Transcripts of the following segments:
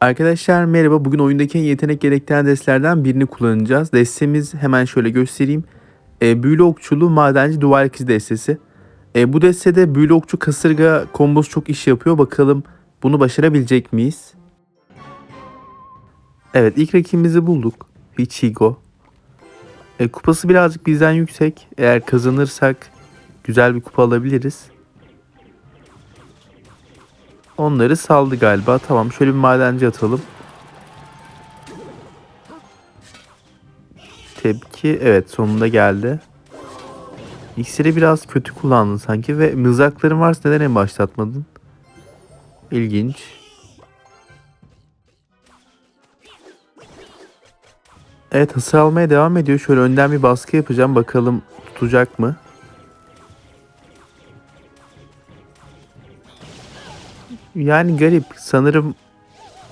Arkadaşlar merhaba. Bugün oyundaki en yetenek gerektiren destlerden birini kullanacağız. Destemiz hemen şöyle göstereyim. E, büyülü okçulu madenci duvar ikizi destesi. E, bu destede büyülü okçu kasırga kombosu çok iş yapıyor. Bakalım bunu başarabilecek miyiz? Evet ilk rakibimizi bulduk. Hichigo. E, kupası birazcık bizden yüksek. Eğer kazanırsak güzel bir kupa alabiliriz. Onları saldı galiba. Tamam şöyle bir madenci atalım. Tepki evet sonunda geldi. İksiri biraz kötü kullandın sanki ve mızrakların varsa neden en başlatmadın? İlginç. Evet hasar almaya devam ediyor. Şöyle önden bir baskı yapacağım. Bakalım tutacak mı? Yani garip. Sanırım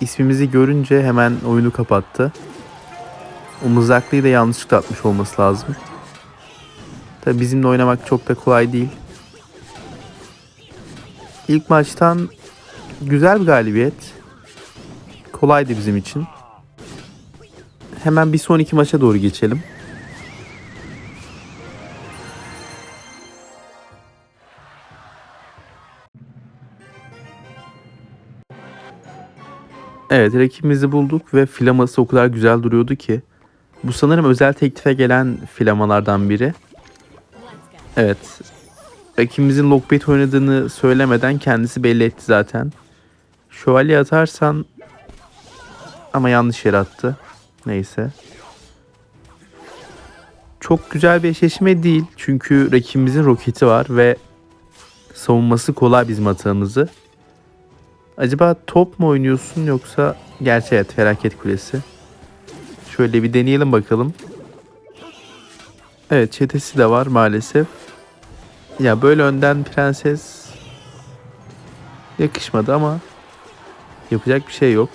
ismimizi görünce hemen oyunu kapattı. O mızraklıyı da yanlışlıkla atmış olması lazım. Tabi bizimle oynamak çok da kolay değil. İlk maçtan güzel bir galibiyet. Kolaydı bizim için. Hemen bir sonraki maça doğru geçelim. Evet rakibimizi bulduk ve filaması o kadar güzel duruyordu ki. Bu sanırım özel teklife gelen filamalardan biri. Evet. Rakibimizin Lockbait oynadığını söylemeden kendisi belli etti zaten. Şövalye atarsan ama yanlış yere attı. Neyse. Çok güzel bir eşleşme değil. Çünkü rakibimizin roketi var ve savunması kolay bizim hatamızı. Acaba top mu oynuyorsun yoksa gerçi evet felaket kulesi. Şöyle bir deneyelim bakalım. Evet çetesi de var maalesef. Ya böyle önden prenses yakışmadı ama yapacak bir şey yok.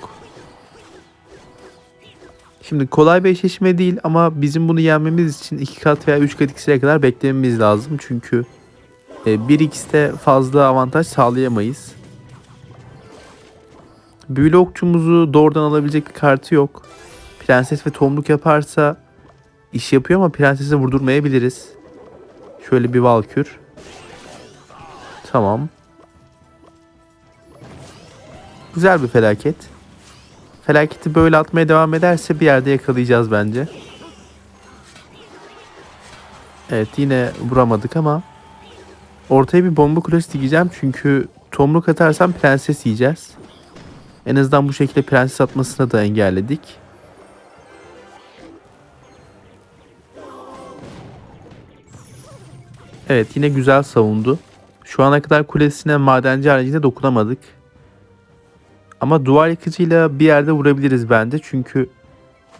Şimdi kolay bir eşleşme değil ama bizim bunu yenmemiz için 2 kat veya 3 kat iksire kadar beklememiz lazım. Çünkü 1x'te fazla avantaj sağlayamayız. Büyülü okçumuzu doğrudan alabilecek bir kartı yok. Prenses ve tomruk yaparsa iş yapıyor ama prensese vurdurmayabiliriz. Şöyle bir valkür. Tamam. Güzel bir felaket. Felaketi böyle atmaya devam ederse bir yerde yakalayacağız bence. Evet yine vuramadık ama ortaya bir bomba kulesi dikeceğim çünkü tomruk atarsam prenses yiyeceğiz. En azından bu şekilde prenses atmasını da engelledik. Evet yine güzel savundu. Şu ana kadar kulesine madenci haricinde dokunamadık. Ama duvar yıkıcıyla bir yerde vurabiliriz bence. Çünkü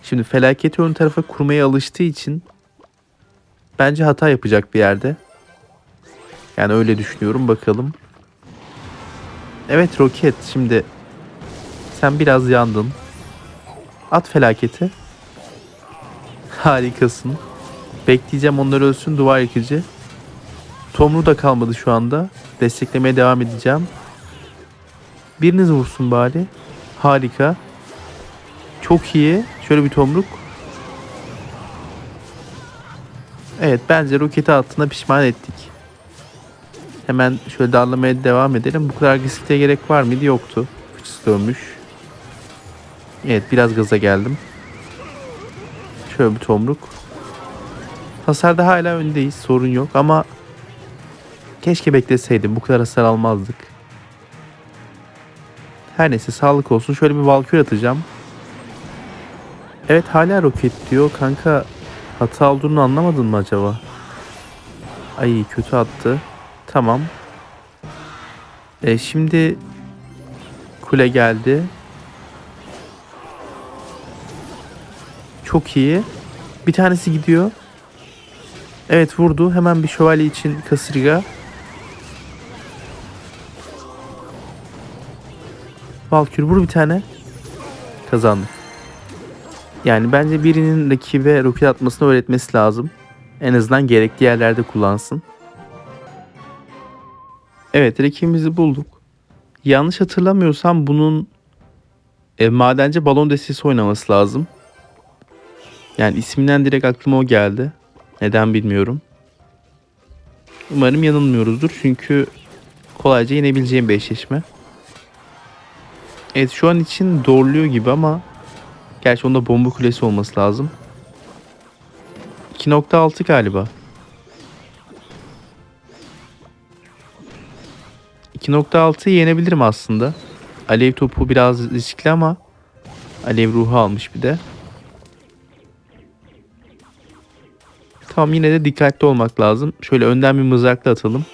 şimdi felaketi ön tarafa kurmaya alıştığı için bence hata yapacak bir yerde. Yani öyle düşünüyorum bakalım. Evet roket şimdi sen biraz yandın. At felaketi. Harikasın. Bekleyeceğim onlar ölsün duvar yıkıcı. Tomru da kalmadı şu anda. Desteklemeye devam edeceğim. Biriniz vursun bari. Harika. Çok iyi. Şöyle bir tomruk. Evet bence roketi altına pişman ettik. Hemen şöyle darlamaya devam edelim. Bu kadar agresifliğe gerek var mıydı? Yoktu. Fıçısı dönmüş. Evet biraz gaza geldim. Şöyle bir tomruk. Hasarda hala öndeyiz. Sorun yok ama keşke bekleseydim. Bu kadar hasar almazdık. Her neyse sağlık olsun. Şöyle bir valkür atacağım. Evet hala roket diyor. Kanka hata olduğunu anlamadın mı acaba? Ay kötü attı. Tamam. E, şimdi kule geldi. Çok iyi. Bir tanesi gidiyor. Evet vurdu. Hemen bir şövalye için kasırga. Valkür vur bir tane. Kazandık. Yani bence birinin rakibe roket atmasını öğretmesi lazım. En azından gerekli yerlerde kullansın. Evet rakibimizi bulduk. Yanlış hatırlamıyorsam bunun E, madenci balon destesi oynaması lazım. Yani isminden direkt aklıma o geldi. Neden bilmiyorum. Umarım yanılmıyoruzdur çünkü kolayca yenebileceğim bir eşleşme. Evet şu an için doğruluyor gibi ama gerçi onda bomba kulesi olması lazım. 2.6 galiba. 2.6'yı yenebilirim aslında. Alev topu biraz riskli ama alev ruhu almış bir de. Tamam yine de dikkatli olmak lazım. Şöyle önden bir mızrakla atalım.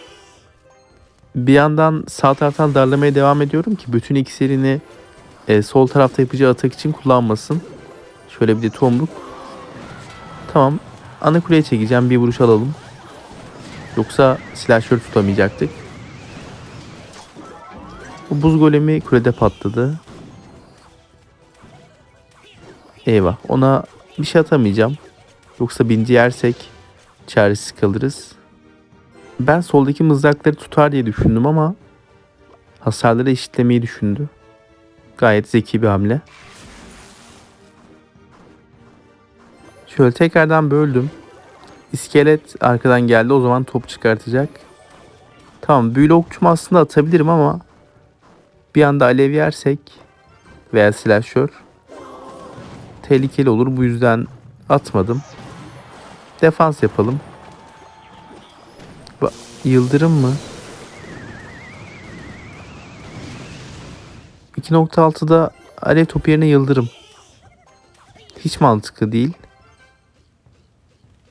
Bir yandan sağ taraftan darlamaya devam ediyorum ki bütün iksirini e, sol tarafta yapacağı atak için kullanmasın. Şöyle bir de tomruk. Tamam. Ana kuleye çekeceğim. Bir vuruş alalım. Yoksa silahşör tutamayacaktık. Bu buz golemi kulede patladı. Eyvah. Ona bir şey atamayacağım. Yoksa binci yersek çaresiz kalırız. Ben soldaki mızrakları tutar diye düşündüm ama hasarları eşitlemeyi düşündü. Gayet zeki bir hamle. Şöyle tekrardan böldüm. İskelet arkadan geldi. O zaman top çıkartacak. Tamam büyülü okçumu aslında atabilirim ama bir anda alev yersek veya silahşör tehlikeli olur. Bu yüzden atmadım. Defans yapalım. Ba- Yıldırım mı? 2.6'da alev topu yerine yıldırım. Hiç mantıklı değil.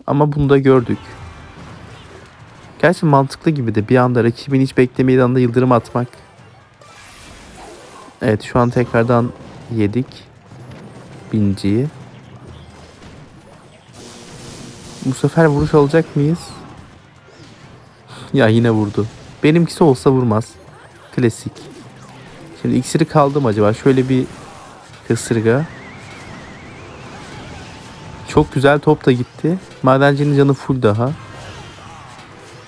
Ama bunu da gördük. Gerçi mantıklı gibi de bir anda rakibin hiç beklemediği anda yıldırım atmak. Evet şu an tekrardan yedik. Binciyi. Bu sefer vuruş alacak mıyız? Ya yine vurdu. Benimkisi olsa vurmaz. Klasik. Şimdi iksiri kaldı mı acaba? Şöyle bir kısırga. Çok güzel top da gitti. Madencinin canı full daha.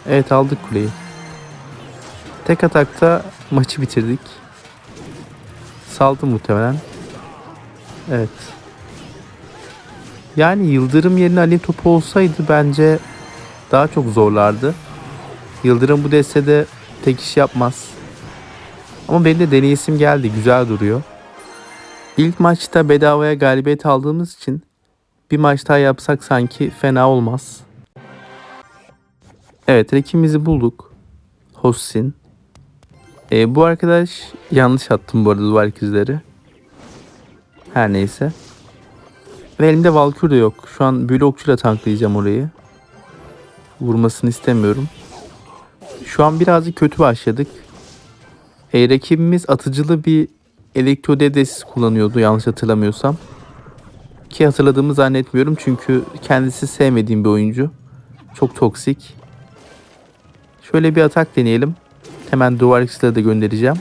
Evet aldık kuleyi. Tek atakta maçı bitirdik. Saldı muhtemelen. Evet. Yani Yıldırım yerine alev topu olsaydı bence daha çok zorlardı. Yıldırım bu destede tek iş yapmaz. Ama benim de deneyesim geldi. Güzel duruyor. İlk maçta bedavaya galibiyet aldığımız için bir maç daha yapsak sanki fena olmaz. Evet rakibimizi bulduk. Hossin. Ee, bu arkadaş yanlış attım bu arada duvar ikizleri. Her neyse. Ve elimde Valkür de yok. Şu an büyülü okçuyla tanklayacağım orayı. Vurmasını istemiyorum. Şu an birazcık kötü başladık. E, rakibimiz atıcılı bir elektro dedesiz kullanıyordu yanlış hatırlamıyorsam. Ki hatırladığımı zannetmiyorum çünkü kendisi sevmediğim bir oyuncu. Çok toksik. Şöyle bir atak deneyelim. Hemen duvar ikisiyle de göndereceğim.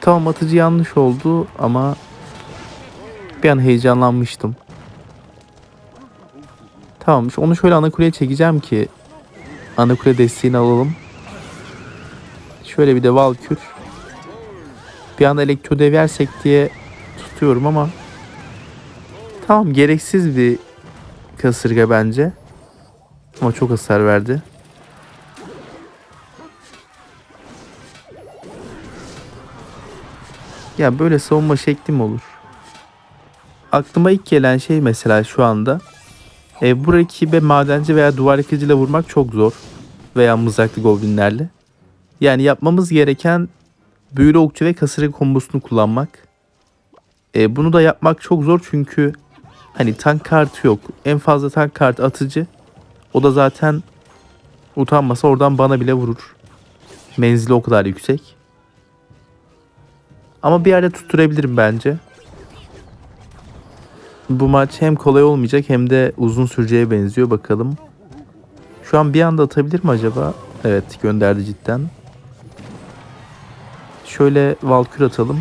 Tamam atıcı yanlış oldu ama bir an heyecanlanmıştım. Tamam onu şöyle ana kuleye çekeceğim ki ana kule desteğini alalım. Şöyle bir de Valkür. Bir anda elektro deversek diye tutuyorum ama tamam gereksiz bir kasırga bence. Ama çok hasar verdi. Ya böyle savunma şekli mi olur? Aklıma ilk gelen şey mesela şu anda e, bu rakibe madenci veya duvar yıkıcıyla vurmak çok zor. Veya mızraklı goblinlerle. Yani yapmamız gereken büyülü okçu ve kasırga kombosunu kullanmak. E, bunu da yapmak çok zor çünkü hani tank kartı yok. En fazla tank kartı atıcı. O da zaten utanmasa oradan bana bile vurur. Menzili o kadar yüksek. Ama bir yerde tutturabilirim bence. Bu maç hem kolay olmayacak hem de uzun süreceğe benziyor bakalım. Şu an bir anda atabilir mi acaba? Evet gönderdi cidden. Şöyle Valkür atalım.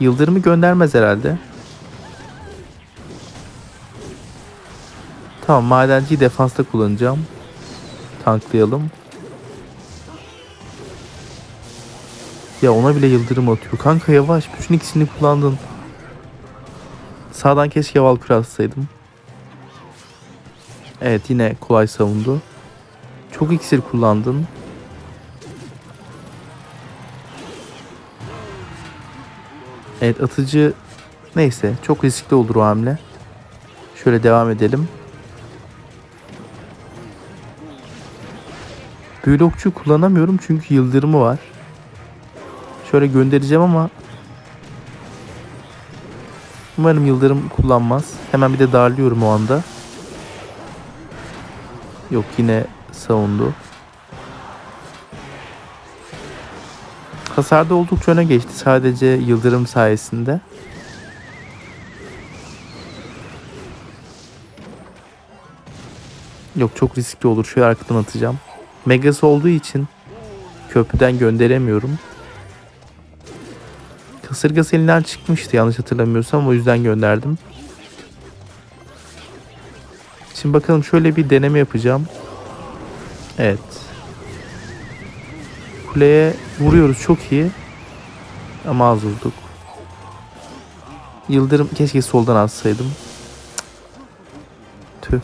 Yıldırımı göndermez herhalde. Tamam madenciyi defansta kullanacağım. Tanklayalım. Ya ona bile yıldırım atıyor. Kanka yavaş. Bütün ikisini kullandın. Sağdan keşke Valkyrie atsaydım. Evet yine kolay savundu. Çok iksir kullandın. Evet atıcı neyse çok riskli olur o hamle. Şöyle devam edelim. Büyülü okçu kullanamıyorum çünkü yıldırımı var. Şöyle göndereceğim ama Umarım yıldırım kullanmaz. Hemen bir de darlıyorum o anda. Yok yine savundu. Hasarda oldukça öne geçti sadece yıldırım sayesinde. Yok çok riskli olur. Şöyle arkadan atacağım. Megas olduğu için köprüden gönderemiyorum. Kasırgası elinden çıkmıştı yanlış hatırlamıyorsam o yüzden gönderdim. Şimdi bakalım şöyle bir deneme yapacağım. Evet. Kuleye vuruyoruz çok iyi. Ama az vurduk. Yıldırım keşke soldan atsaydım. Tüh.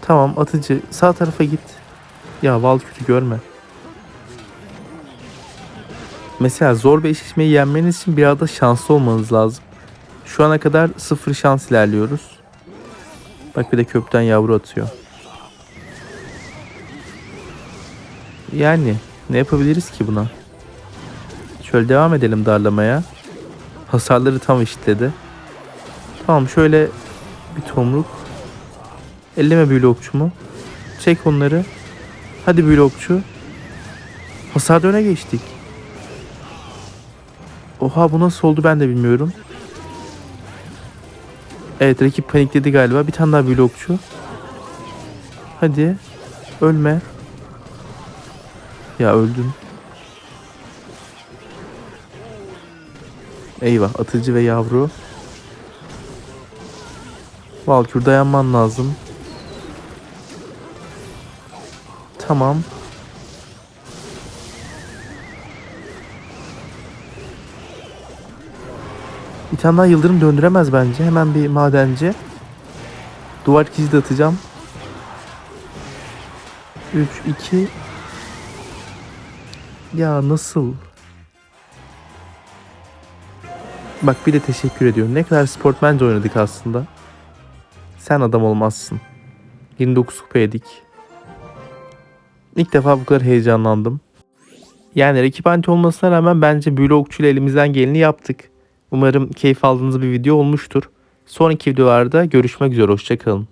Tamam atıcı sağ tarafa git. Ya Valkür'ü görme. Mesela zor bir eşleşmeyi yenmeniz için biraz da şanslı olmanız lazım. Şu ana kadar sıfır şans ilerliyoruz. Bak bir de köpten yavru atıyor. Yani ne yapabiliriz ki buna? Şöyle devam edelim darlamaya. Hasarları tam eşitledi. Tamam şöyle bir tomruk. Elleme büyülü okçumu. Çek onları. Hadi büyülü okçu. Hasarda öne geçtik. Oha bu nasıl oldu ben de bilmiyorum. Evet rakip panikledi galiba. Bir tane daha büyülü okçu. Hadi. Ölme. Ya öldün. Eyvah atıcı ve yavru. Valkür dayanman lazım. Tamam. Bir tane daha yıldırım döndüremez bence. Hemen bir madenci. Duvar ikizi de atacağım. 3, 2. Ya nasıl? Bak bir de teşekkür ediyorum. Ne kadar sportmence oynadık aslında. Sen adam olmazsın. 29 kupa yedik. İlk defa bu kadar heyecanlandım. Yani rakip anti olmasına rağmen bence büyülü okçuyla elimizden geleni yaptık. Umarım keyif aldığınız bir video olmuştur. Sonraki videolarda görüşmek üzere. Hoşçakalın.